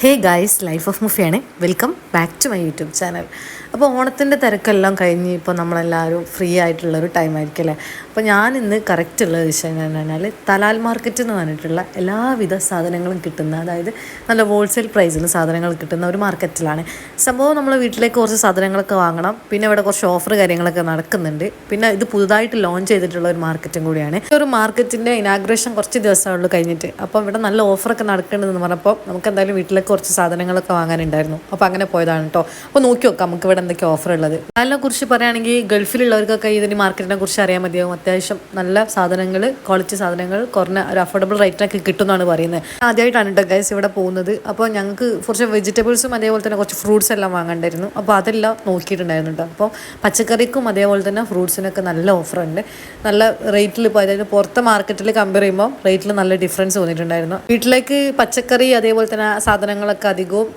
Hey guys life of മുഫിയാണ് welcome back to my YouTube channel അപ്പോൾ ഓണത്തിന്റെ തിരക്കെല്ലാം കഴിഞ്ഞ് ഇപ്പോൾ നമ്മളെല്ലാവരും ഫ്രീ ആയിട്ടുള്ള ഒരു ടൈം ആയിരിക്കും അല്ലേ അപ്പോൾ ഞാൻ ഇന്ന് കറക്റ്റ് ഉള്ള വിഷയം എന്ന് പറഞ്ഞാൽ തലാൽ മാർക്കറ്റ് എന്ന് പറഞ്ഞിട്ടുള്ള എല്ലാവിധ സാധനങ്ങളും കിട്ടുന്ന അതായത് നല്ല ഹോൾസെയിൽ പ്രൈസിൽ സാധനങ്ങൾ കിട്ടുന്ന ഒരു മാർക്കറ്റിലാണ് സംഭവം നമ്മൾ വീട്ടിലേക്ക് കുറച്ച് സാധനങ്ങളൊക്കെ വാങ്ങണം. പിന്നെ ഇവിടെ കുറച്ച് ഓഫർ കാര്യങ്ങളൊക്കെ നടക്കുന്നുണ്ട്. പിന്നെ ഇത് പുതുതായിട്ട് ലോഞ്ച് ചെയ്തിട്ടുള്ള ഒരു മാർക്കറ്റും കൂടിയാണ്. ഒരു മാർക്കറ്റിന്റെ ഇനാഗ്രേഷൻ കുറച്ച് ദിവസമുള്ളൂ കഴിഞ്ഞിട്ട്. അപ്പോൾ ഇവിടെ നല്ല ഓഫറൊക്കെ നടക്കേണ്ടതെന്ന് പറഞ്ഞപ്പോൾ നമുക്ക് എന്തായാലും വീട്ടിലേക്ക് കുറച്ച് സാധനങ്ങളൊക്കെ വാങ്ങാനുണ്ടായിരുന്നു. അപ്പോൾ അങ്ങനെ പോയതാണ് കേട്ടോ അപ്പോൾ നോക്കി നോക്കാം നമുക്ക് ഇവിടെ എന്തൊക്കെ ഓഫർ ഉള്ളത്? അതിനെ കുറിച്ച് പറയുകയാണെങ്കിൽ ഗൾഫിലുള്ളവർക്കൊക്കെ ഇതിന് മാർക്കറ്റിനെ കുറിച്ച് അറിയാൻ മതിയാവും. അത്യാവശ്യം നല്ല സാധനങ്ങൾ ക്വാളിറ്റി സാധനങ്ങൾ കുറഞ്ഞ ഒരു അഫോർഡബിൾ റേറ്റിനൊക്കെ കിട്ടുമെന്നാണ് പറയുന്നത്. ആദ്യമായിട്ടാണ് കേട്ടോ ഗൈസ് ഇവിടെ പോകുന്നത്. അപ്പോൾ ഞങ്ങൾക്ക് കുറച്ച് വെജിറ്റബിൾസും അതേപോലെ തന്നെ കുറച്ച് ഫ്രൂട്ട്സ് എല്ലാം വാങ്ങണ്ടായിരുന്നു. അപ്പോൾ അതെല്ലാം നോക്കിയിട്ടുണ്ടായിരുന്നു കേട്ടോ അപ്പോൾ പച്ചക്കറിക്കും അതേപോലെ തന്നെ ഫ്രൂട്ട്സിനൊക്കെ നല്ല ഓഫറുണ്ട് നല്ല റേറ്റിൽ ഇപ്പോൾ അതായത് പുറത്തെ മാർക്കറ്റിൽ കമ്പയർ ചെയ്യുമ്പോൾ റേറ്റിൽ നല്ല ഡിഫറൻസ് തോന്നിയിട്ടുണ്ടായിരുന്നു വീട്ടിലേക്ക് പച്ചക്കറി അതേപോലെ തന്നെ സാധനങ്ങളൊക്കെ അധികവും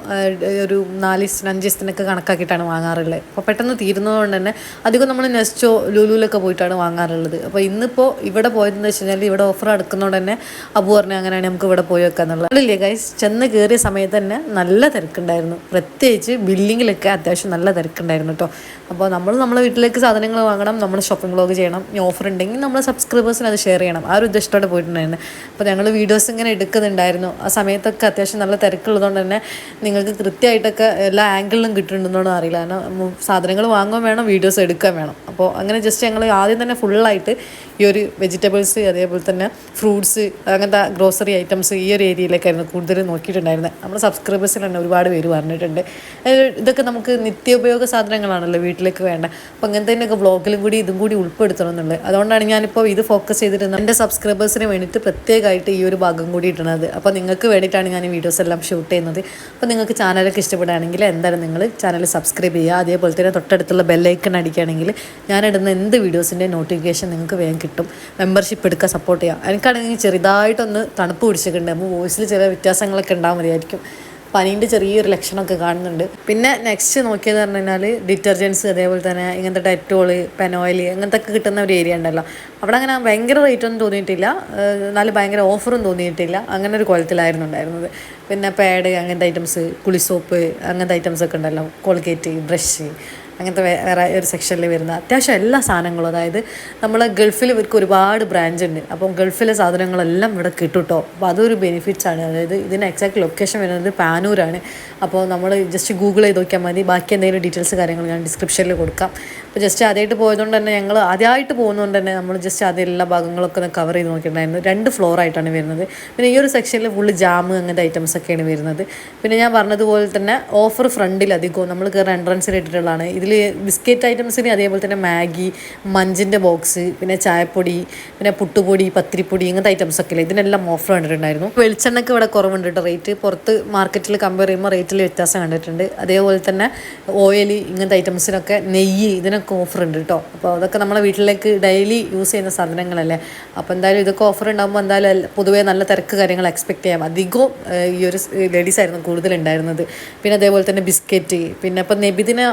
ഒരു നാല് ദിവസത്തിന് അഞ്ച് ദിവസത്തിനൊക്കെ കണക്കാക്കിയിട്ടാണ് വാങ്ങാറുള്ളത്. അപ്പോൾ പെട്ടെന്ന് തീരുന്നതുകൊണ്ട് തന്നെ അധികം നമ്മൾ നെസ്റ്റോ ലുലുവിലൊക്കെ പോയിട്ടാണ് വാങ്ങാറുള്ളത്. അപ്പോൾ ഇന്നിപ്പോൾ ഇവിടെ പോയതെന്ന് വെച്ച് കഴിഞ്ഞാൽ ഇവിടെ ഓഫർ അടുക്കുന്നതുകൊണ്ട് തന്നെ അബു പറഞ്ഞു അങ്ങനെയാണ് നമുക്ക് ഇവിടെ പോയി വെക്കാന്നുള്ളത് അല്ലേ ഗൈസ് ചെന്ന് കയറിയ സമയത്ത് തന്നെ നല്ല തിരക്കുണ്ടായിരുന്നു. പ്രത്യേകിച്ച് ബില്ലിങ്ങിലൊക്കെ അത്യാവശ്യം നല്ല തിരക്കുണ്ടായിരുന്നു കേട്ടോ അപ്പോൾ നമ്മൾ നമ്മുടെ വീട്ടിലേക്ക് സാധനങ്ങൾ വാങ്ങണം നമ്മൾ ഷോപ്പിംഗ് വ്ളോഗ് ചെയ്യണം ഈ ഓഫർ ഉണ്ടെങ്കിൽ നമ്മൾ സബ്സ്ക്രൈബേഴ്സിന് അത് ഷെയർ ചെയ്യണം. ആ ഒരു ഉദ്ദേശത്തോടെ പോയിട്ടുണ്ടായിരുന്നു. അപ്പോൾ ഞങ്ങൾ വീഡിയോസ് ഇങ്ങനെ എടുക്കുന്നുണ്ടായിരുന്നു. ആ സമയത്തൊക്കെ അത്യാവശ്യം നല്ല തിരക്കുള്ളതുകൊണ്ട് തന്നെ നിങ്ങൾക്ക് കൃത്യമായിട്ടൊക്കെ എല്ലാ ആംഗിളിലും കിട്ടുന്നുണ്ടെന്നോ അറിയില്ല. കാരണം സാധനങ്ങൾ വാങ്ങുകയും വേണം വീഡിയോസ് എടുക്കുകയും വേണം. അപ്പോൾ അങ്ങനെ ജസ്റ്റ് ഞങ്ങൾ ആദ്യം തന്നെ ഫുള്ളായിട്ട് ഈ ഒരു വെജിറ്റബിൾസ് അതേപോലെ തന്നെ ഫ്രൂട്ട്സ് അങ്ങനത്തെ ഗ്രോസറി ഐറ്റംസ് ഈ ഒരു ഏരിയയിലേക്കായിരുന്നു കൂടുതൽ നോക്കിയിട്ടുണ്ടായിരുന്നത് നമ്മുടെ സബ്സ്ക്രൈബേഴ്സിൽ തന്നെ ഒരുപാട് പേര് പറഞ്ഞിട്ടുണ്ട്. ഇതൊക്കെ നമുക്ക് നിത്യോപയോഗ സാധനങ്ങളാണല്ലോ വീട്ടിലേക്ക് വേണ്ട. അപ്പോൾ അങ്ങനത്തെ തന്നെയൊക്കെ വ്ളോഗിലും കൂടി ഇതും കൂടി ഉൾപ്പെടുത്തണം എന്നുള്ളത്. അതുകൊണ്ടാണ് ഞാനിപ്പോൾ ഇത് ഫോക്കസ് ചെയ്തിരുന്നത്. എന്റെ സബ്സ്ക്രൈബേഴ്സിന് വേണ്ടിയിട്ട് പ്രത്യേകമായിട്ട് ഈ ഒരു ഭാഗം കൂടി ഇടുന്നത്. അപ്പോൾ നിങ്ങൾക്ക് വേണ്ടിയിട്ടാണ് ഞാൻ ഈ വീഡിയോസ് എല്ലാം ഷൂട്ട് ചെയ്യുന്നത്. അപ്പോൾ നിങ്ങൾക്ക് ചാനലൊക്കെ ഇഷ്ടപ്പെടുകയാണെങ്കിൽ എന്തായാലും നിങ്ങൾ ചാനൽ സബ്സ്ക്രൈബ് ചെയ്യുക. അതേപോലെ തന്നെ തൊട്ടടുത്തുള്ള ബെല്ലൈക്കൺ അടിക്കുകയാണെങ്കിൽ ഞാനിടുന്ന എന്ത് വീഡിയോസിന്റെ നോട്ടിഫിക്കേഷൻ നിങ്ങൾക്ക് വേഗം കിട്ടും. മെമ്പർഷിപ്പ് എടുക്കുക സപ്പോർട്ട് ചെയ്യുക. എനിക്കാണെങ്കിൽ ചെറുതായിട്ടൊന്ന് തണുപ്പ് പിടിച്ചിട്ടുണ്ട്. അപ്പോൾ വോയിസിൽ ചില വ്യത്യാസങ്ങളൊക്കെ ഉണ്ടാകാൻ മതിയായിരിക്കും. പനീന്റെ ചെറിയൊരു ലക്ഷണമൊക്കെ കാണുന്നുണ്ട്. പിന്നെ നെക്സ്റ്റ് നോക്കിയത് പറഞ്ഞു കഴിഞ്ഞാൽ ഡിറ്റർജൻസ് അതേപോലെ തന്നെ ഇങ്ങനത്തെ ഡെറ്റോൾ പെനോയിൽ അങ്ങനത്തെ ഒക്കെ കിട്ടുന്ന ഒരു ഏരിയ ഉണ്ടല്ലോ. അവിടെ അങ്ങനെ ഭയങ്കര റേറ്റ് ഒന്നും തോന്നിയിട്ടില്ല. എന്നാലും ഭയങ്കര ഓഫറും തോന്നിയിട്ടില്ല. അങ്ങനെ ഒരു കുളത്തിലായിരുന്നു ഉണ്ടായിരുന്നത്. പിന്നെ പാഡ് അങ്ങനത്തെ ഐറ്റംസ് കുളിസോപ്പ് അങ്ങനത്തെ ഐറ്റംസ് ഒക്കെ ഉണ്ടല്ലോ. കോൾഗേറ്റ് ബ്രഷ് അങ്ങനത്തെ വേറെ ഒരു സെക്ഷനിൽ വരുന്ന അത്യാവശ്യം എല്ലാ സാധനങ്ങളും. അതായത് നമ്മൾ ഗൾഫിൽ ഇവർക്ക് ഒരുപാട് ബ്രാഞ്ച് ഉണ്ട്. അപ്പം ഗൾഫിലെ സാധനങ്ങളെല്ലാം ഇവിടെ കിട്ടും കേട്ടോ അപ്പോൾ അതൊരു ബെനിഫിറ്റ്സ് ആണ്. അതായത് ഇതിന് എക്സാക്ട് ലൊക്കേഷൻ വരുന്നത് പാനൂരാണ്. അപ്പോൾ നമ്മൾ ജസ്റ്റ് ഗൂഗിൾ ചെയ്ത് നോക്കിയാൽ മതി. ബാക്കി എന്തെങ്കിലും ഡീറ്റെയിൽസ് കാര്യങ്ങൾ ഞാൻ ഡിസ്ക്രിപ്ഷനിൽ കൊടുക്കാം. അപ്പോൾ ജസ്റ്റ് ആദ്യമായിട്ട് പോയതുകൊണ്ട് തന്നെ ഞങ്ങൾ ആദ്യമായിട്ട് പോകുന്നതുകൊണ്ട് തന്നെ നമ്മൾ ജസ്റ്റ് അത് എല്ലാ ഭാഗങ്ങളൊക്കെ ഒന്ന് കവർ ചെയ്ത് നോക്കിയിട്ടുണ്ടായിരുന്നു. രണ്ട് ഫ്ലോർ ആയിട്ടാണ് വരുന്നത്. പിന്നെ ഈ ഒരു സെക്ഷനിൽ ഫുള്ള് ജാമ് അങ്ങനത്തെ ഐറ്റംസ് ഒക്കെയാണ് വരുന്നത്. പിന്നെ ഞാൻ പറഞ്ഞതുപോലെ തന്നെ ഓഫർ ഫ്രണ്ടിൽ അധികവും നമ്മൾ കയറുന്ന എൻട്രൻസിൽ ഇട്ടിട്ടുള്ളതാണ്. ഇതിൽ ബിസ്ക്കറ്റ് ഐറ്റംസിന് അതേപോലെ തന്നെ മാഗി മഞ്ചിന്റെ ബോക്സ് പിന്നെ ചായപ്പൊടി പിന്നെ പുട്ടുപൊടി പത്തിരിപ്പൊടി ഇങ്ങനത്തെ ഐറ്റംസ് ഒക്കെ ഇല്ലേ? ഇതിനെല്ലാം ഓഫർ കണ്ടിട്ടുണ്ടായിരുന്നു. വെളിച്ചെണ്ണയ്ക്ക് ഇവിടെ കുറവുണ്ട് കേട്ടോ റേറ്റ് പുറത്ത് മാർക്കറ്റിൽ കമ്പയർ ചെയ്യുമ്പോൾ റേറ്റിൽ വ്യത്യാസം കണ്ടിട്ടുണ്ട്. അതേപോലെ തന്നെ ഓയിൽ ഇങ്ങനത്തെ ഐറ്റംസിനൊക്കെ നെയ്യ് ഇതിനൊക്കെ ഓഫർ ഉണ്ട് കേട്ടോ. അപ്പോൾ അതൊക്കെ നമ്മുടെ വീട്ടിലേക്ക് ഡെയിലി യൂസ് ചെയ്യുന്ന സാധനങ്ങളല്ലേ? അപ്പോൾ എന്തായാലും ഇതൊക്കെ ഓഫർ ഉണ്ടാകുമ്പോൾ എന്തായാലും പൊതുവേ നല്ല തിരക്ക് കാര്യങ്ങൾ എക്സ്പെക്ട് ചെയ്യാം. അധികവും ഈ ഒരു ലേഡീസ് ആയിരുന്നു കൂടുതലുണ്ടായിരുന്നത് പിന്നെ അതേപോലെ തന്നെ ബിസ്ക്കറ്റ് പിന്നെ ഇപ്പം നബിദിന നബിദിന്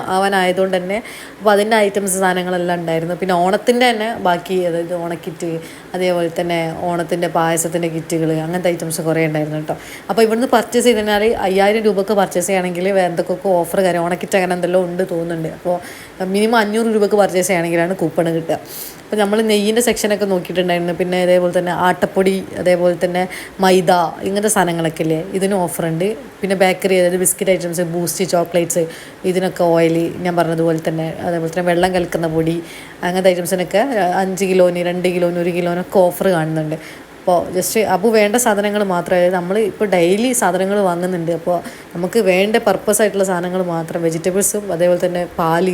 ആവാനായതുകൊണ്ട് തന്നെ അപ്പോൾ അതിന്റെ ഐറ്റംസ് സാധനങ്ങളെല്ലാം ഉണ്ടായിരുന്നു. പിന്നെ ഓണത്തിന്റെ തന്നെ ബാക്കി അതായത് ഓണക്കിറ്റ് അതേപോലെ തന്നെ ഓണത്തിന്റെ പായസത്തിന്റെ കിറ്റുകൾ അങ്ങനത്തെ ഐറ്റംസ് കുറേ ഉണ്ടായിരുന്നു കേട്ടോ. അപ്പോൾ ഇവിടുന്ന് പർച്ചേസ് ചെയ്ത് കഴിഞ്ഞാൽ അയ്യായിരം രൂപക്ക് പർച്ചേസ് ചെയ്യുകയാണെങ്കിൽ എന്തൊക്കെ ഓഫർ കാര്യം ഓണക്കിറ്റ് അങ്ങനെ എന്തെല്ലാം ഉണ്ട് തോന്നുന്നുണ്ട്. അപ്പോൾ മിനിമം അഞ്ഞൂറ് രൂപക്ക് പർച്ചേസ് ചെയ്യുകയാണെങ്കിലാണ് കൂപ്പൺ കിട്ടുക. അപ്പോൾ നമ്മൾ നെയ്യിന്റെ സെക്ഷനൊക്കെ നോക്കിയിട്ടുണ്ടായിരുന്നു. പിന്നെ അതേപോലെ തന്നെ ആട്ടപ്പൊടി അതേപോലെ തന്നെ മൈദ ഇങ്ങനത്തെ സാധനങ്ങളൊക്കെ ഇല്ലേ? ഇതിനും ഓഫറുണ്ട് പിന്നെ ബേക്കറി അതായത് ബിസ്ക്കറ്റ് ഐറ്റംസ് ബൂസ്റ്റ് ചോക്ലേറ്റ്സ് ഇതിനൊക്കെ ഓയിൽ ഞാൻ പറഞ്ഞതുപോലെ തന്നെ അതേപോലെ തന്നെ വെള്ളം കലക്കുന്ന പൊടി അങ്ങനത്തെ ഐറ്റംസിനൊക്കെ അഞ്ച് കിലോന് രണ്ട് കിലോന് ഒരു കിലോനൊക്കെ ഓഫർ കാണുന്നുണ്ട്. അപ്പോൾ ജസ്റ്റ് അപ്പോൾ വേണ്ട സാധനങ്ങൾ മാത്രമേ നമ്മൾ ഇപ്പോൾ ഡെയിലി സാധനങ്ങൾ വാങ്ങുന്നുണ്ട്. അപ്പോൾ നമുക്ക് വേണ്ട പർപ്പസ് ആയിട്ടുള്ള സാധനങ്ങൾ മാത്രം വെജിറ്റബിൾസും അതേപോലെ തന്നെ പാൽ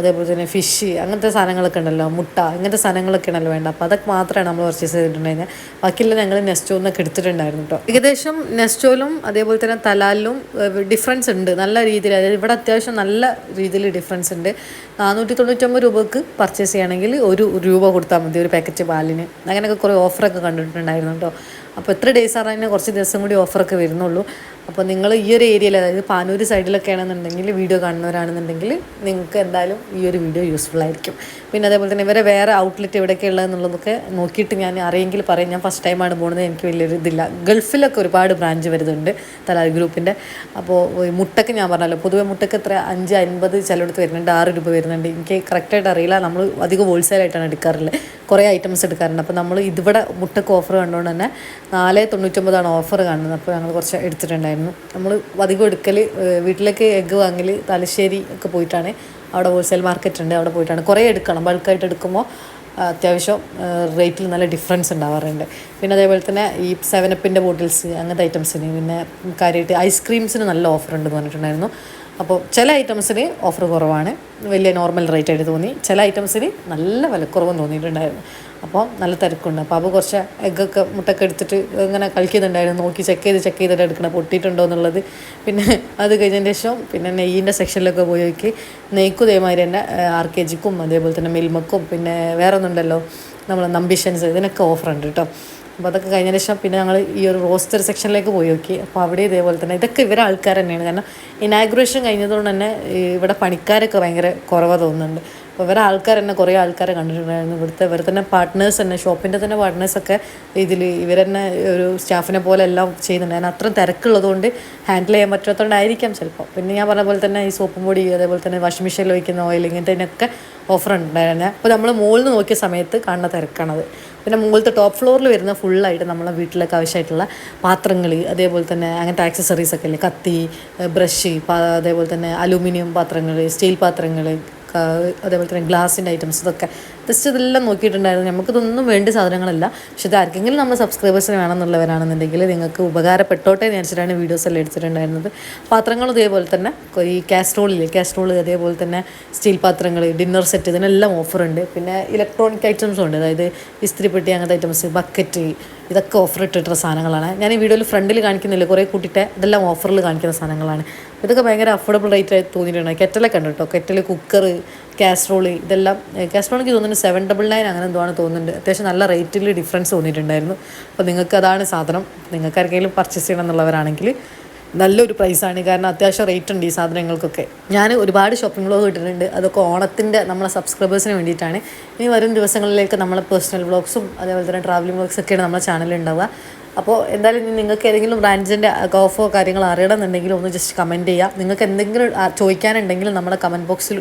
അതേപോലെ തന്നെ ഫിഷ് അങ്ങനത്തെ സാധനങ്ങളൊക്കെ ഉണ്ടല്ലോ മുട്ട ഇങ്ങനത്തെ സാധനങ്ങളൊക്കെ ഉണ്ടല്ലോ വേണ്ട അപ്പോൾ അതൊക്കെ മാത്രമാണ് നമ്മൾ പർച്ചേസ് ചെയ്തിട്ടുണ്ടായിരുന്നത്. ബാക്കിയെല്ലാം ഞങ്ങൾ നെസ്റ്റോ എന്നൊക്കെ എടുത്തിട്ടുണ്ടായിരുന്നു കേട്ടോ ഏകദേശം നെസ്റ്റോയിലും അതേപോലെ തന്നെ തലാലിലും ഡിഫറൻസ് ഉണ്ട്. നല്ല രീതിയിൽ അതായത് ഇവിടെ അത്യാവശ്യം നല്ല രീതിയിൽ ഡിഫറൻസ് ഉണ്ട്. നാനൂറ്റി തൊണ്ണൂറ്റൊമ്പത് രൂപക്ക് പർച്ചേസ് ചെയ്യുകയാണെങ്കിൽ ഒരു രൂപ കൊടുത്താൽ മതി ഒരു പാക്കറ്റ് പാലിന്. അങ്ങനെയൊക്കെ കുറേ ഓഫറൊക്കെ കണ്ടിട്ടുണ്ടായിരുന്നു കേട്ടോ അപ്പോൾ എത്ര ഡേയ്സ് ആണെങ്കിൽ കുറച്ച് ദിവസം കൂടി ഓഫറൊക്കെ വരുന്നുള്ളൂ. അപ്പോൾ നിങ്ങൾ ഈ ഒരു ഏരിയയിൽ അതായത് പാനൂർ സൈഡിലൊക്കെ ആണെന്നുണ്ടെങ്കിൽ വീഡിയോ കാണുന്നവരാണെന്നുണ്ടെങ്കിൽ നിങ്ങൾക്ക് എന്തായാലും ഈ ഒരു വീഡിയോ യൂസ്ഫുൾ ആയിരിക്കും. പിന്നെ അതേപോലെ തന്നെ ഇവരെ വേറെ ഔട്ട്ലെറ്റ് എവിടെയൊക്കെ ഉള്ളതെന്നുള്ളതൊക്കെ നോക്കിയിട്ട് ഞാൻ അറിയെങ്കിൽ പറയും. ഞാൻ ഫസ്റ്റ് ടൈമാണ് പോകുന്നത് എനിക്ക് വലിയൊരു ഇതില്ല. ഗൾഫിലൊക്കെ ഒരുപാട് ബ്രാഞ്ച് വരുന്നുണ്ട് തലാൽ ഗ്രൂപ്പിന്റെ. അപ്പോൾ മുട്ടക്ക് ഞാൻ പറഞ്ഞല്ലോ പൊതുവെ മുട്ടക്ക് എത്ര? അഞ്ച് അൻപത് ചിലയിടത്ത് വരുന്നുണ്ട്. ആറ് രൂപ വരുന്നുണ്ട്. എനിക്ക് കറക്റ്റായിട്ട് അറിയില്ല. നമ്മൾ അധികം ഹോൾസെയിലായിട്ടാണ് എടുക്കാറുള്ളത് കുറേ ഐറ്റംസ് എടുക്കാറുണ്ട്. അപ്പോൾ നമ്മൾ ഇതിവിടെ മുട്ടക്ക് ഓഫർ കണ്ടുകൊണ്ട് തന്നെ നാല് തൊണ്ണൂറ്റൊമ്പതാണ് ഓഫർ കാണുന്നത്. അപ്പോൾ ഞങ്ങൾ കുറച്ച് എടുത്തിട്ടുണ്ടായിരുന്നു. നമ്മൾ അധികം എടുക്കൽ വീട്ടിലേക്ക് എഗ്ഗ് വാങ്ങൽ തലശ്ശേരി ഒക്കെ പോയിട്ടാണ്. അവിടെ ഹോൾസെയിൽ മാർക്കറ്റ് ഉണ്ട് അവിടെ പോയിട്ടാണ്. കുറേ എടുക്കണം. ബൾക്കായിട്ട് എടുക്കുമ്പോൾ അത്യാവശ്യം റേറ്റിൽ നല്ല ഡിഫറൻസ് ഉണ്ടാവാറുണ്ട്. പിന്നെ അതേപോലെ തന്നെ ഈ സെവനപ്പിന്റെ ബോട്ടിൽസ് അങ്ങനത്തെ ഐറ്റംസിന് പിന്നെ കാര്യമായിട്ട് ഐസ്ക്രീംസിന് നല്ല ഓഫർ ഉണ്ടെന്ന് പറഞ്ഞിട്ടുണ്ടായിരുന്നു. അപ്പോൾ ചില ഐറ്റംസിന് ഓഫർ കുറവാണ്. വലിയ നോർമൽ റേറ്റ് ആയിട്ട് തോന്നി. ചില ഐറ്റംസിന് നല്ല വിലക്കുറവും തോന്നിയിട്ടുണ്ടായിരുന്നു. അപ്പോൾ നല്ല തിരക്കുണ്ട്. അപ്പോൾ അപ്പോൾ കുറച്ച് എഗ്ഗൊക്കെ മുട്ടൊക്കെ എടുത്തിട്ട് ഇങ്ങനെ കളിക്കുന്നുണ്ടായിരുന്നു. നോക്കി ചെക്ക് ചെയ്ത് ചെക്ക് ചെയ്തിട്ട് എടുക്കണം. പൊട്ടിയിട്ടുണ്ടോ എന്നുള്ളത്. പിന്നെ അത് കഴിഞ്ഞതിന് ശേഷം പിന്നെ നെയ്യിന്റെ സെക്ഷനിലൊക്കെ പോയി നോക്കി. നെയ്ക്കും ഇതേമാതിരി തന്നെ ആർ കെ ജിക്കും അതേപോലെ തന്നെ മിൽമക്കും പിന്നെ വേറെ ഒന്നുണ്ടല്ലോ നമ്മൾ നമ്പിഷൻസ് ഇതിനൊക്കെ ഓഫർ ഉണ്ട് കേട്ടോ. അപ്പോൾ അതൊക്കെ കഴിഞ്ഞതിന് ശേഷം പിന്നെ ഞങ്ങൾ ഈ ഒരു റോസ്റ്റർ സെക്ഷനിലേക്ക് പോയി നോക്കി. അപ്പോൾ അവിടെ ഇതേപോലെ തന്നെ ഇതൊക്കെ ഇവരെ ആൾക്കാർ തന്നെയാണ്. കാരണം ഇനാഗ്രേഷൻ കഴിഞ്ഞതുകൊണ്ട് തന്നെ ഇവിടെ പണിക്കാരൊക്കെ ഭയങ്കര കുറവ് തോന്നുന്നുണ്ട്. അപ്പോൾ ഇവരെ ആൾക്കാർ തന്നെ കുറേ ആൾക്കാരെ കണ്ടിട്ടുണ്ടായിരുന്നു. ഇവിടുത്തെ ഇവർ തന്നെ പാർട്ട്നേഴ്സ് തന്നെ ഷോപ്പിന്റെ തന്നെ പാർട്ട്നേഴ്സൊക്കെ ഇതിൽ ഇവർ തന്നെ ഒരു സ്റ്റാഫിനെ പോലെ എല്ലാം ചെയ്യുന്നുണ്ടായിരുന്നു അത്രയും തിരക്കുള്ളതുകൊണ്ട് ഹാൻഡിൽ ചെയ്യാൻ പറ്റാത്തതുകൊണ്ടായിരിക്കാം ചിലപ്പോൾ പിന്നെ ഞാൻ പറഞ്ഞ പോലെ തന്നെ ഈ സോപ്പും പൊടി അതേപോലെ തന്നെ വാഷിംഗ് മെഷീനിൽ ഒഴിക്കുന്ന ഓയിൽ ഇങ്ങനത്തെ ഓഫർ ഉണ്ടായിരുന്നത് അപ്പോൾ നമ്മൾ മുകളിൽ നിന്ന് നോക്കിയ സമയത്ത് കാണുന്ന തിരക്കാണത്. പിന്നെ മുകളിലത്തെ ടോപ്പ് ഫ്ലോറിൽ വരുന്ന ഫുള്ളായിട്ട് നമ്മളെ വീട്ടിലൊക്കെ ആവശ്യമായിട്ടുള്ള പാത്രങ്ങൾ അതേപോലെ തന്നെ അങ്ങനത്തെ ആക്സസറീസ് ഒക്കെ ഇല്ലേ? കത്തി ബ്രഷ് അതേപോലെ തന്നെ അലൂമിനിയം പാത്രങ്ങൾ സ്റ്റീൽ പാത്രങ്ങൾ അതേപോലെ തന്നെ ഗ്ലാസിന്റെ ഐറ്റംസ് ഇതൊക്കെ. ജസ്റ്റ് ഇതെല്ലാം നോക്കിയിട്ടുണ്ടായിരുന്നു. നമുക്കിതൊന്നും വേണ്ട സാധനങ്ങളല്ല. പക്ഷെ ഇത് ആർക്കെങ്കിലും നമ്മൾ സബ്സ്ക്രൈബേഴ്സിന് വേണമെന്നുള്ളവരാണെന്നുണ്ടെങ്കിൽ നിങ്ങൾക്ക് ഉപകാരപ്പെട്ടോട്ടെ എന്ന് വെച്ചിട്ടാണ് വീഡിയോസ് എല്ലാം എടുത്തിട്ടുണ്ടായിരുന്നത്. പാത്രങ്ങൾ ഇതേപോലെ തന്നെ ഈ കാസ്ട്രോളില്ലേ കാസ്ട്രോൾ അതേപോലെ തന്നെ സ്റ്റീൽ പാത്രങ്ങൾ ഡിന്നർ സെറ്റ് ഇതിനെല്ലാം ഓഫറുണ്ട് പിന്നെ ഇലക്ട്രോണിക് ഐറ്റംസും ഉണ്ട്. അതായത് ഇസ്തിരിപ്പെട്ടി അങ്ങനത്തെ ഐറ്റംസ് ബക്കറ്റ് ഇതൊക്കെ ഓഫർ ഇട്ടിട്ടുള്ള സാധനങ്ങളാണ്. ഞാൻ ഈ വീഡിയോയിൽ ഫ്രണ്ടിൽ കാണിക്കുന്നില്ല. കുറേ കൂട്ടിയിട്ട് ഇതെല്ലാം ഓഫറിൽ കാണിക്കുന്ന സാധനങ്ങളാണ്. ഇതൊക്കെ ഭയങ്കര അഫോർഡബിൾ റേറ്റ് ആയി തോന്നിയിട്ടുണ്ട്. കെറ്റലൊക്കെ ഉണ്ട് കേട്ടോ. കെറ്റൽ കുക്കർ കാസ്ട്രോൾ ഇതെല്ലാം കാസ്ട്രോൾ എനിക്ക് തോന്നുന്നു സെവൻ ഡബിൾ നയൻ അങ്ങനെ എന്തോ ആണ് തോന്നുന്നുണ്ട്. അത്യാവശ്യം നല്ല റേറ്റിൽ ഡിഫറൻസ് തോന്നിയിട്ടുണ്ടായിരുന്നു. അപ്പോൾ നിങ്ങൾക്ക് അതാണ് സാധനം. നിങ്ങൾക്ക് ആർക്കെങ്കിലും പർച്ചേസ് ചെയ്യണം എന്നുള്ളവരാണെങ്കിൽ നല്ലൊരു പ്രൈസാണ് കാരണം അത്യാവശ്യം റേറ്റ് ഉണ്ട് ഈ സാധനങ്ങൾക്കൊക്കെ. ഞാൻ ഒരുപാട് ഷോപ്പിംഗ് വ്ളോഗ് ഇട്ടിട്ടുണ്ട്. അതൊക്കെ ഓണത്തിന്റെ നമ്മളെ സബ്സ്ക്രൈബേഴ്സിന് വേണ്ടിയിട്ടാണ്. ഇനി വരും ദിവസങ്ങളിലേക്ക് നമ്മളെ പേഴ്സണൽ വ്ളോഗ്സും അതേപോലെ തന്നെ ട്രാവലിംഗ് വ്ളോഗ്സൊക്കെയാണ് നമ്മുടെ ചാനലിൽ ഉണ്ടാവുക. അപ്പോൾ എന്തായാലും നിങ്ങൾക്ക് ഏതെങ്കിലും ബ്രാൻഡിന്റെ ഓഫോ കാര്യങ്ങൾ അറിയണമെന്നുണ്ടെങ്കിൽ ഒന്ന് ജസ്റ്റ് കമന്റ് ചെയ്യുക നിങ്ങൾക്ക് എന്തെങ്കിലും ചോദിക്കാനുണ്ടെങ്കിൽ നമ്മുടെ കമന്റ് ബോക്സിൽ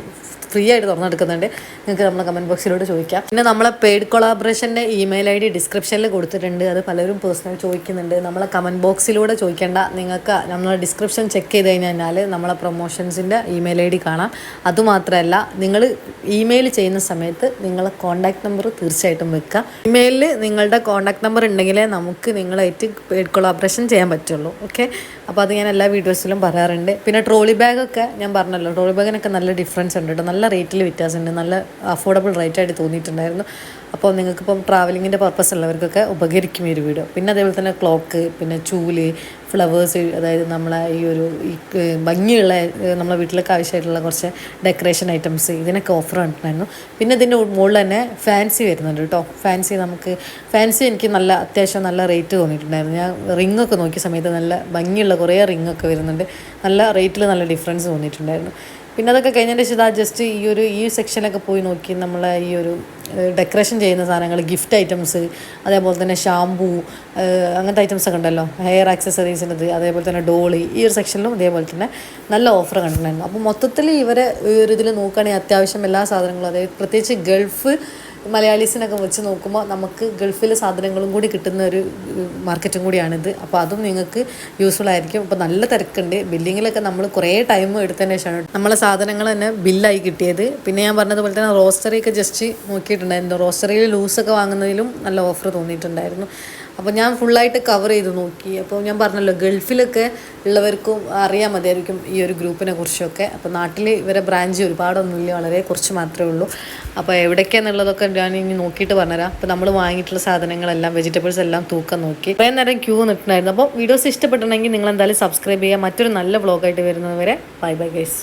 ഫ്രീ ആയിട്ട് തുറന്നെടുക്കുന്നുണ്ട് നിങ്ങൾക്ക് നമ്മളെ കമന്റ് ബോക്സിലൂടെ ചോദിക്കാം. പിന്നെ നമ്മളെ പെയ്ഡ് കൊളാബറേഷന്റെ ഇമെയിൽ ഐ ഡി ഡിസ്ക്രിപ്ഷനിൽ കൊടുത്തിട്ടുണ്ട്. അത് പലരും പേഴ്സണൽ ചോദിക്കുന്നുണ്ട്. നമ്മളെ കമന്റ് ബോക്സിലൂടെ ചോദിക്കേണ്ട. നിങ്ങൾക്ക് നമ്മളെ ഡിസ്ക്രിപ്ഷൻ ചെക്ക് ചെയ്ത് കഴിഞ്ഞാൽ നമ്മളെ പ്രൊമോഷൻസിന്റെ ഇമെയിൽ ഐ ഡി കാണാം അതുമാത്രമല്ല നിങ്ങൾ ഇമെയിൽ ചെയ്യുന്ന സമയത്ത് നിങ്ങളെ കോൺടാക്ട് നമ്പർ തീർച്ചയായിട്ടും വെക്കുക. ഇമെയിലിൽ നിങ്ങളുടെ കോൺടാക്ട് നമ്പർ ഉണ്ടെങ്കിലേ നമുക്ക് നിങ്ങളായിട്ട് പെയ്ഡ് കൊളാബറേഷൻ ചെയ്യാൻ പറ്റുള്ളൂ. ഓക്കെ അപ്പോൾ അത് ഞാൻ എല്ലാ വീഡിയോസിലും പറയാറുണ്ട്. പിന്നെ ട്രോളി ബാഗൊക്കെ ഞാൻ പറഞ്ഞല്ലോ. ട്രോളി ബാഗിനൊക്കെ നല്ല ഡിഫറൻസ് ഉണ്ട് കേട്ടോ നല്ല റേറ്റിൽ വ്യത്യാസമുണ്ട്. നല്ല അഫോർഡബിൾ റേറ്റായിട്ട് തോന്നിയിട്ടുണ്ടായിരുന്നു. അപ്പോൾ നിങ്ങൾക്കിപ്പം ട്രാവലിങ്ങിന്റെ പർപ്പസ് ഉള്ളവർക്കൊക്കെ ഉപകരിക്കും ഈ ഒരു വീഡിയോ. പിന്നെ അതേപോലെ തന്നെ ക്ലോക്ക് പിന്നെ ചൂൽ ഫ്ലവേഴ്സ് അതായത് നമ്മളെ ഈ ഒരു ഭംഗിയുള്ള നമ്മളെ വീട്ടിലൊക്കെ ആവശ്യമായിട്ടുള്ള കുറച്ച് ഡെക്കറേഷൻ ഐറ്റംസ് ഇതിനൊക്കെ ഓഫർ കണ്ടിട്ടുണ്ടായിരുന്നു പിന്നെ ഇതിന്റെ മുകളിൽ തന്നെ ഫാൻസി വരുന്നുണ്ട് കേട്ടോ. ഫാൻസി നമുക്ക് ഫാൻസി എനിക്ക് നല്ല അത്യാവശ്യം നല്ല റേറ്റ് തോന്നിയിട്ടുണ്ടായിരുന്നു. ഞാൻ റിംഗ് ഒക്കെ നോക്കിയ സമയത്ത് നല്ല ഭംഗിയുള്ള കുറേ റിംഗ് ഒക്കെ വരുന്നുണ്ട്. നല്ല റേറ്റിൽ നല്ല ഡിഫറൻസ് തോന്നിയിട്ടുണ്ടായിരുന്നു. പിന്നെ അതൊക്കെ കഴിഞ്ഞതിന്റെ ശേഷം ആ ജസ്റ്റ് ഈ ഒരു ഈ സെക്ഷനിലൊക്കെ പോയി നോക്കി നമ്മളെ ഈ ഒരു ഡെക്കറേഷൻ ചെയ്യുന്ന സാധനങ്ങൾ ഗിഫ്റ്റ് ഐറ്റംസ് അതേപോലെ തന്നെ ഷാംപൂ അങ്ങനത്തെ ഐറ്റംസ് ഒക്കെ ഉണ്ടല്ലോ. ഹെയർ ആക്സസറീസിന്റെത് അതേപോലെ തന്നെ ഡോളി ഈ ഒരു സെക്ഷനിലും അതേപോലെ തന്നെ നല്ല ഓഫർ കണ്ടിട്ടുണ്ടായിരുന്നു. അപ്പോൾ മൊത്തത്തിൽ ഇവരെ ഈ ഒരു ഇതിൽ നോക്കുകയാണെങ്കിൽ അത്യാവശ്യം എല്ലാ സാധനങ്ങളും അതായത് പ്രത്യേകിച്ച് ഗൾഫ് മലയാളീസിനൊക്കെ വെച്ച് നോക്കുമ്പോൾ നമുക്ക് ഗൾഫിലെ സാധനങ്ങളും കൂടി കിട്ടുന്ന ഒരു മാർക്കറ്റും കൂടിയാണിത്. അപ്പോൾ അതും നിങ്ങൾക്ക് യൂസ്ഫുൾ ആയിരിക്കും. അപ്പോൾ നല്ല തിരക്കുണ്ട്. ബില്ലിങ്ങിലൊക്കെ നമ്മൾ കുറേ ടൈം എടുത്തതിന് ശേഷമാണ് നമ്മളെ സാധനങ്ങൾ തന്നെ ബില്ലായി കിട്ടിയത്. പിന്നെ ഞാൻ പറഞ്ഞതുപോലെ തന്നെ റോസ്റ്ററിയൊക്കെ ജസ്റ്റ് നോക്കിയിട്ടുണ്ടായിരുന്നു. റോസ്റ്ററിയിൽ ലൂസൊക്കെ വാങ്ങുന്നതിലും നല്ല ഓഫർ തോന്നിയിട്ടുണ്ടായിരുന്നു. അപ്പോൾ ഞാൻ ഫുള്ളായിട്ട് കവർ ചെയ്ത് നോക്കി. അപ്പോൾ ഞാൻ പറഞ്ഞല്ലോ ഗൾഫിലൊക്കെ ഉള്ളവർക്കും അറിയാൻ മതിയായിരിക്കും ഈ ഒരു ഗ്രൂപ്പിനെ കുറിച്ചൊക്കെ. അപ്പോൾ നാട്ടിൽ ഇവരെ ബ്രാഞ്ച് ഒരുപാടൊന്നുമില്ല വളരെ കുറച്ച് മാത്രമേ ഉള്ളൂ. അപ്പോൾ എവിടേക്കാന്നുള്ളതൊക്കെ ഞാൻ ഇനി നോക്കിയിട്ട് പറഞ്ഞുതരാം. അപ്പോൾ നമ്മൾ വാങ്ങിയിട്ടുള്ള സാധനങ്ങളെല്ലാം വെജിറ്റബിൾസ് എല്ലാം തൂക്കം നോക്കി. കുറേ നേരം ക്യൂ നിൽക്കണമായിരുന്നു അപ്പോൾ വീഡിയോസ് ഇഷ്ടപ്പെട്ടിട്ടുണ്ടെങ്കിൽ നിങ്ങൾ എന്തായാലും സബ്സ്ക്രൈബ് ചെയ്യുക. മറ്റൊരു നല്ല വ്ളോഗായിട്ട് വരുന്നവരെ ബൈ ബൈ ഗൈസ്